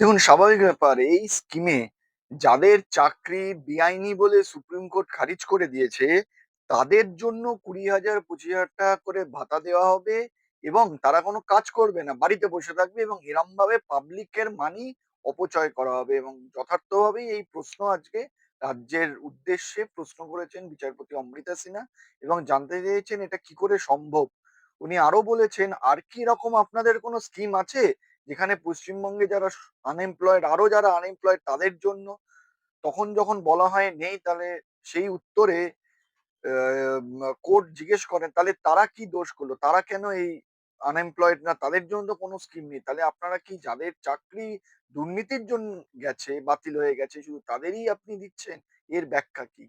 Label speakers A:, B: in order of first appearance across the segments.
A: দেখুন, স্বাভাবিক ব্যাপার, এই স্কিমে যাদের চাকরি বেআইনি বলে সুপ্রিম কোর্ট খারিজ করে দিয়েছে, তাদের জন্য কুড়ি হাজার, পঁচিশ হাজার টাকা করে ভাতা দেওয়া হবে এবং তারা কোনো কাজ করবে না। বাড়িতে বসে থাকবে এবং এরম ভাবে পাবলিকের মানি অপচয় করা হবে এবং যথার্থভাবেই এই প্রশ্ন আজকে রাজ্যের উদ্দেশ্যে প্রশ্ন করেছেন বিচারপতি অমৃতা সিনহা এবং জানতে চেয়েছেন এটা কি করে সম্ভব। উনি আরও বলেছেন, আর কি রকম আপনাদের কোনো স্কিম আছে? যেখানে পশ্চিমবঙ্গে যারা আনএমপ্লয়েড আরও যারা আনএমপ্লয়েড তাদের জন্য তখন যখন বলা হয় নেই, তাহলে সেই উত্তরে কোর্ট জিজ্ঞেস করেন, তাহলে তারা কি দোষ করল? তারা কেন এই আনএমপ্লয়েড না? তাদের জন্য তো কোনো স্কিম নেই। তাহলে আপনারা কি যাদের চাকরি দুর্নীতির জন্য গেছে, বাতিল হয়ে গেছে, শুধু তাদেরই আপনি দিচ্ছেন? এর ব্যাখ্যা কি?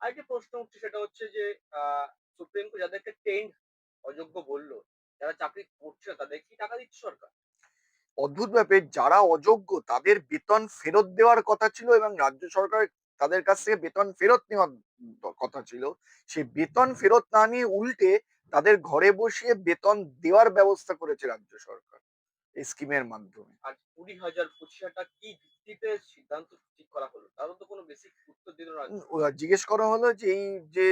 B: আরেকটি প্রশ্ন উঠছে, সেটা হচ্ছে যে সুপ্রিম কোর্ট যাদেরকে টেন্ড অযোগ্য বলল, যারা চাকরি করছে তাদের কি টাকা দিচ্ছে সরকার?
A: অদ্ভুত ব্যাপার যারা অযোগ্য তাদের বেতন ফেরত দেওয়ার কথা ছিল এবং রাজ্য সরকার তাদের কাছ থেকে বেতন ফেরত নেওয়ার কথা ছিল। সেই বেতন ফেরত না নিয়ে উল্টে তাদের ঘরে বসিয়ে বেতন দেওয়ার ব্যবস্থা করেছে রাজ্য সরকার এই স্কিমের মাধ্যমে।
B: আর কুড়ি হাজার পঁচিশ কি ভিত্তিতে সিদ্ধান্ত ঠিক করা হলো? তারও তো কোনো বেসিক উত্তর দিল না
A: জিজ্ঞেস করা হলো যে এই যে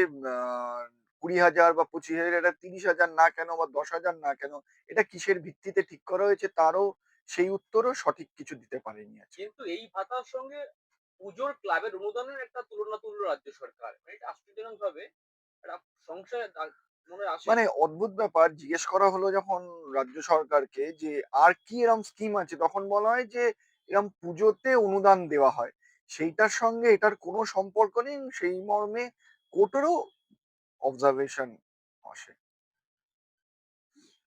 A: কুড়ি হাজার বা পঁচিশ হাজার এটা তিরিশ হাজার না কেন বা দশ হাজার না কেন এটা কিসের ভিত্তিতে ঠিক করা হয়েছে? তারও সেই উত্তরও সঠিক কিছু দিতে পারেনি আজকে।
B: কিন্তু এই ভাতার সঙ্গে পুজোর ক্লাবের অনুদানের একটা তুলনা তুললো রাজ্য সরকার। মানে এটা আশ্চর্যজনক ভাবে মনে
A: মানে অদ্ভুত ব্যাপার জিজ্ঞেস করা হলো যখন রাজ্য সরকারকে যে আর কি এরম স্কিম আছে? তখন বলা হয় যে এরম পুজোতে অনুদান দেওয়া হয়। সেইটার সঙ্গে এটার কোনো সম্পর্ক নেই সেই মর্মে কোর্টেরও অবজারভেশন আসে।